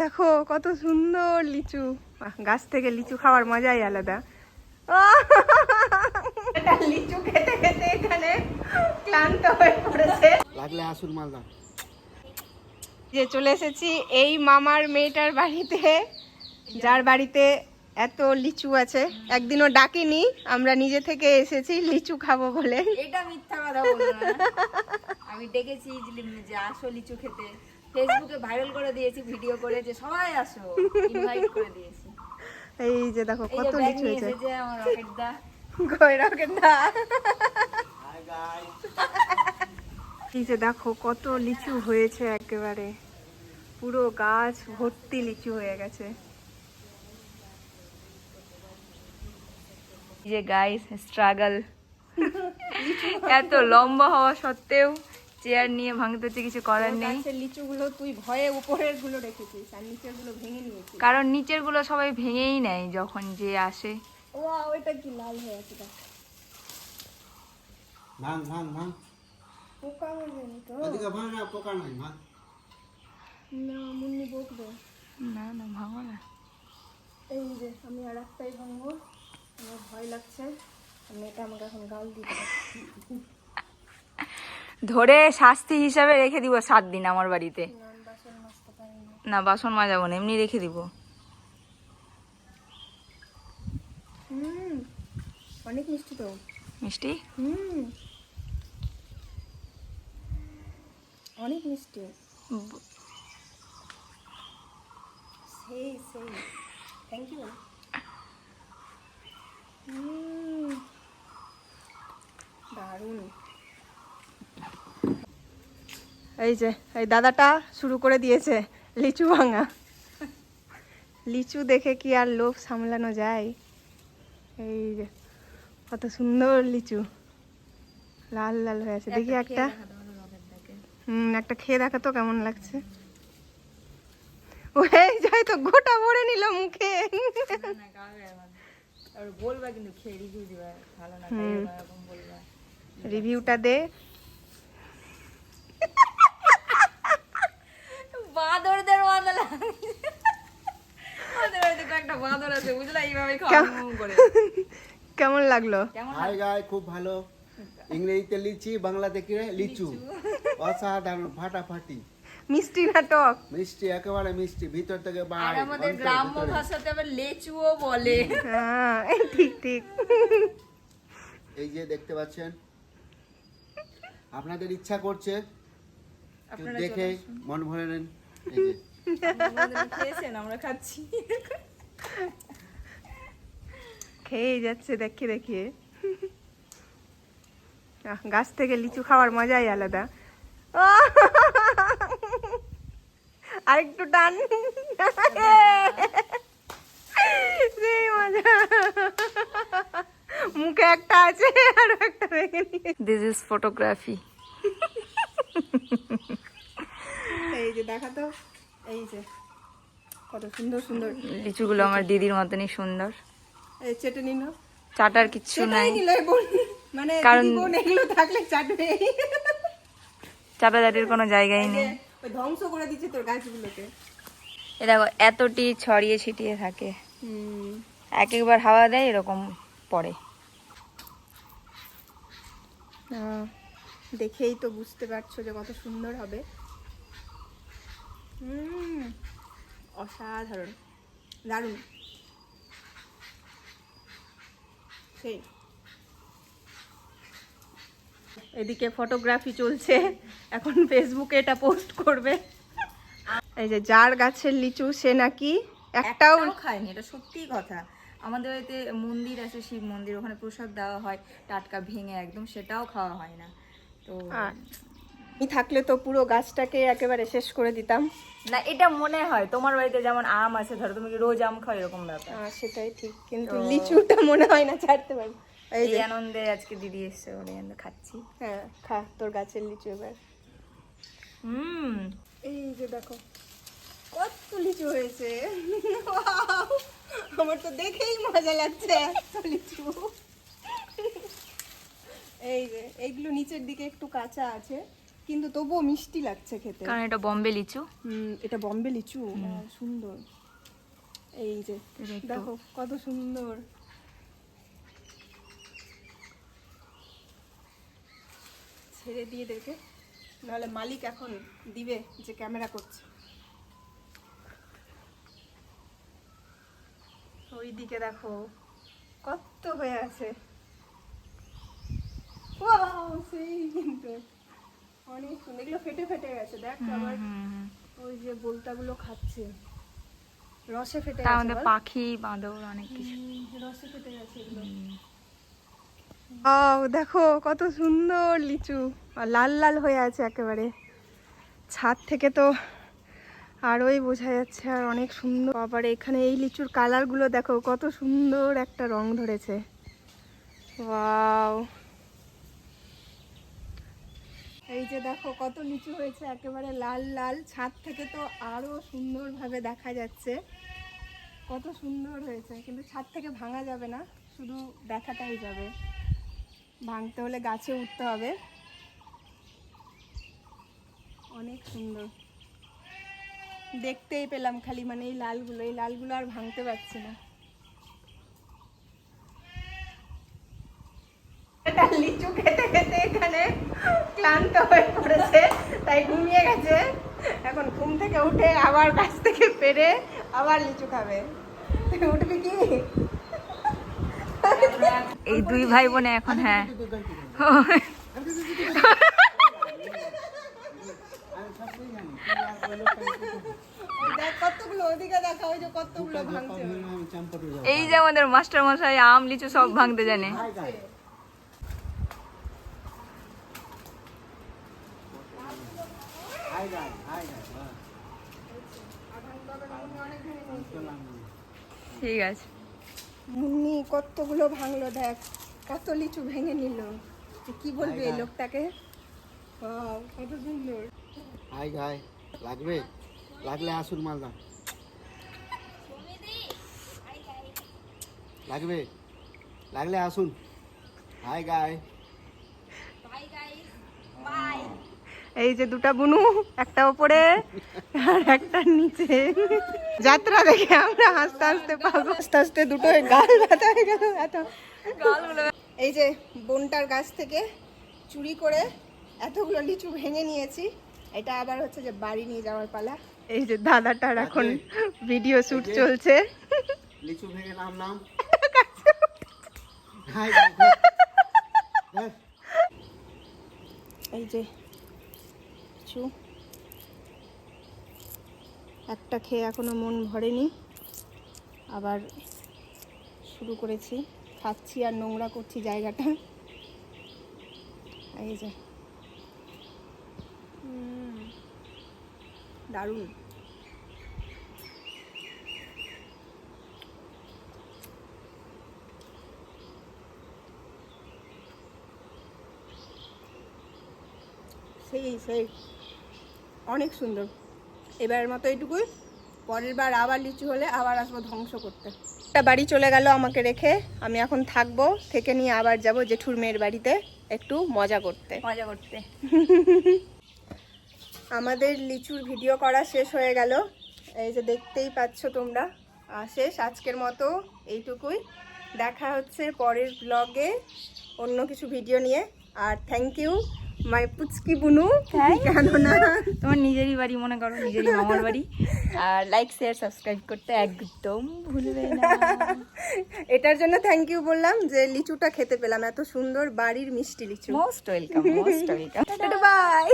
দেখো কত সুন্দর লিচু। গাছ থেকে লিচু খাওয়ার মজাই আলাদা! লিচু খেতে খেতে এখানে ক্লান্ত হয়ে পড়েছে। লাগলে আসুন মালদা। যে চলে এসেছি এই মামার মেয়েটার বাড়িতে যার বাড়িতে এত লিচু আছে। একদিনও ডাকিনি আমরা নিজে থেকে এসেছি লিচু খাব বলে। এটা মিথ্যা কথা না। আমি ডেকেছি যে আসো লিচু খেতে। ফেসবুকে ভাইরাল করে দিয়েছি ভিডিও করে যে সবাই আসো ইনভাইট করে দিয়েছি। এই যে দেখো কত যে নিয়ে হয়েছে। এসেছে আমার রকেট দা। কই রকেট দা। এই যে দেখো কত লিচু হয়েছে একেবারে। পুরো গাছ ভর্তি লিচু হয়ে গেছে। যে গাইস স্ট্রাগল এত লম্বা হওয়া সত্ত্বেও চেয়ার নিয়ে ভাঙতে হচ্ছে কিছু করার নেই। লিচুগুলো তুই ভয়ে উপরেরগুলো রেখেছিস আর নিচেরগুলো ভেঙে নিয়েছিস। কারণ নিচেরগুলো সবাই ভেঙেই নেয় যখন যে আসে। ও ওইটা কি লাল হয়ে আছে দেখ। ভাঙ ভাঙ ভাঙ। পোকা মরেনি তো এদিকে ভাঙ না পোকা নাই ভাঙ। না মুন্নি বকবে। না না ভাঙো না। এই যে আমি আর একটাই ভাঙবো। আমার ভয় লাগছে। আর মেয়েটা আমাকে এখন গাল দিতে ধরে শাস্তি হিসাবে রেখে দিব সাত দিন আমার বাড়িতে। না বাসন মাজাবো না এমনি রেখে দিব। হুম অনেক মিষ্টি তো। মিষ্টি? অনেক মিষ্টি সেই সেই থ্যাংক ইউ দারুণ এই যে এই দাদাটা শুরু করে দিয়েছে লিচু ভাঙা। লিচু দেখে কি আর লোভ সামলানো যায়? এই যে কত সুন্দর লিচু। লাল লাল হয়ে আছে। দেখি একটা হুম একটা খেয়ে দেখা তো কেমন লাগছে। ও এই যাই তো গোটা ভরে নিল মুখে। বলবা কিন্তু খেয়ে রিভিউ দিবা। ভালো না হুম। রিভিউটা দে। আমাদের বাড়িতে কয়েকটা বাঁদর আছে বুঝলা এইভাবে খাওয়া করে কেমন লাগল? হাই গাই খুব ভালো। ইংরেজিতে লিচি বাংলাতে কি রে? লিচু। অসাধারণ ফাটাফাটি। মিষ্টি নাটক মিষ্টি একেবারে মিষ্টি ভিতর থেকে আর বাইরে আমাদের গ্রাম্য ভাষাতে আবার লেচুও বলে। হ্যাঁ এই ঠিক ঠিক। এই যে দেখতে পাচ্ছেন আপনাদের ইচ্ছা করছে দেখে মন ভরে নেন। খেয়েছেন আমরা খাচ্ছি। খেয়ে যাচ্ছে দেখে দেখে। আহ, গাছ থেকে লিচু খাওয়ার মজাই আলাদা! আরেকটু টান। সেই মজা। মুখে একটা আছে আর একটা রেখে নিয়ে। দিস ইজ ফটোগ্রাফি দেখা তো এই যে কত সুন্দর সুন্দর। লিচুগুলো আমার দিদির মতনই সুন্দর। এই চেটে নিন চাটার কিচ্ছু নাই। মানে কারণ- এগুলো থাকলে চাটবে চাটাচাটির কোনো জায়গাই নেই। ধ্বংস করে দিচ্ছে তোর গাছগুলোকে। এ দেখো এতটি ছড়িয়ে ছিটিয়ে থাকে। হুম। এক একবার হাওয়া দেয় এরকম পড়ে। দেখেই তো বুঝতে পারছ যে কত সুন্দর হবে। অসাধারণ। দারুণ। সেই। এদিকে ফটোগ্রাফি চলছে। এখন ফেসবুকে এটা পোস্ট করবে। এই যে যার গাছের লিচু সে নাকি একটাও খায়নি এটা সত্যি কথা। আমাদের বাড়িতে মন্দির আছে শিব মন্দির ওখানে প্রসাদ দেওয়া হয় টাটকা ভেঙে একদম সেটাও খাওয়া হয় না। তো আর আমি থাকলে তো পুরো গাছটাকে একেবারে শেষ করে দিতাম। না এটা মনে হয়। তোমার বাড়িতে যেমন আম আছে ধরো তুমি রোজ আম খাও এরকম ব্যাপার। আহ, সেটাই ঠিক। কিন্তু লিচুটা মনে হয় না ছাড়তে পারব এই যে। আনন্দে আজকে দিদি এসছে আমরা খাচ্ছি। হ্যাঁ খা তোর গাছের লিচু এবার। হুম। এই যে দেখো কত লিচু হয়েছে! আমার তো দেখেই মজা লাগছে এত লিচু। এই যে এইগুলো নিচের দিকে একটু কাঁচা আছে। কিন্তু তবুও মিষ্টি লাগছে খেতে। কারণ এটা বম্বে লিচু। হুম এটা বম্বে লিচু। সুন্দর। এই যে দেখো কত সুন্দর। ছেড়ে দিয়ে দেখে নাহলে মালিক এখন দিবে যে ক্যামেরা করছে। ওই দিকে দেখো কত হয়ে আছে। সেই কিন্তু। অনেক সুন্দর। এগুলো ফেটে ফেটে গেছে দেখ আবার ওই যে বোলতাগুলো খাচ্ছে। রসে ফেটে গেছে বল। পাখি বাঁদর অনেক কিছু। রসে ফেটে গেছে এগুলো। আও দেখো কত সুন্দর লিচু। আর লাল লাল হয়ে আছে একেবারে। ছাদ থেকে তো আরোই বোঝা যাচ্ছে আর অনেক সুন্দর। আবার এখানে এই লিচুর কালারগুলো দেখো কত সুন্দর একটা রং ধরেছে। ওয়াও। এই যে দেখো কত লিচু হয়েছে, একেবারে লাল লাল। ছাদ থেকে তো আরও সুন্দরভাবে দেখা যাচ্ছে। কত সুন্দর হয়েছে, কিন্তু ছাদ থেকে ভাঙা যাবে না, শুধু দেখাটাই যাবে। ভাঙতে হলে গাছে উঠতে হবে। অনেক সুন্দর। দেখতেই পেলাম খালি মানে এই লালগুলো এই লালগুলো আর ভাঙতে পারছি না। লিচু খেতে খেতে এখানে ক্লান্ত হয়ে পড়েছে তাই ঘুমিয়ে গেছে। এখন ঘুম থেকে উঠে আবার গাছ থেকে পেরে আবার লিচু খাবে। উঠবি কি? এই দুই ভাই বোনে এখন হ্যাঁ। এই যে আমাদের মাস্টার মশাই আম লিচু সব ভাঙতে জানে hi guy hi guy hi guy চলাম ঠিক আছে। মুন্নি কতগুলো ভাঙলো দেখ। কত লিচু ভেঙে নিল। কি বলবি এই লোকটাকে? কত সুন্দর। হাই গাই লাগবে? লাগলে আসুন মালদা। লাগবে? লাগলে আসুন। Hi guy. এই যে দুটা বুনু একটা ওপরে আর একটা নিচে। যাত্রা দেখে আমরা হাসতে হাসতে পাবো আস্তে আস্তে দুটো গাল ব্যথা হয়ে গেল এত। এই যে বোনটার গাছ থেকে চুরি করে এতগুলো লিচু ভেঙে নিয়েছি। এটা আবার হচ্ছে যে বাড়ি নিয়ে যাওয়ার পালা। এই যে দাদাটার এখন ভিডিও শুট চলছে। লিচু ভেঙে নাম নাম। এই যে কিছু একটা খেয়ে এখনও মন ভরেনি। আবার শুরু করেছি। খাচ্ছি আর নোংরা করছি জায়গাটা। এই যে। দারুণ। সেই সেই। অনেক সুন্দর। এবারের মতো এইটুকুই পরের বার আবার লিচু হলে আবার আসব ধ্বংস করতে। একটা বাড়ি চলে গেল আমাকে রেখে। আমি এখন থাকব থেকে নিয়ে আবার যাব জেঠুর মেয়ের বাড়িতে একটু মজা করতে। মজা করতে। আমাদের লিচুর ভিডিও করা শেষ হয়ে গেল। এই যে দেখতেই পাচ্ছ তোমরা। আর শেষ আজকের মতো এইটুকুই। দেখা হচ্ছে পরের ব্লগে অন্য কিছু ভিডিও নিয়ে। আর থ্যাংক ইউ মাই পুচকি বুনু। কেননা? তোমার নিজেরই বাড়ি মনে করো নিজেরই মামার বাড়ি। আর লাইক শেয়ার সাবস্ক্রাইব করতে একদম ভুলবে না। এটার জন্য থ্যাংক ইউ বললাম যে লিচুটা খেতে পেলাম। এত সুন্দর বাড়ির মিষ্টি লিচু। Most welcome most welcome bye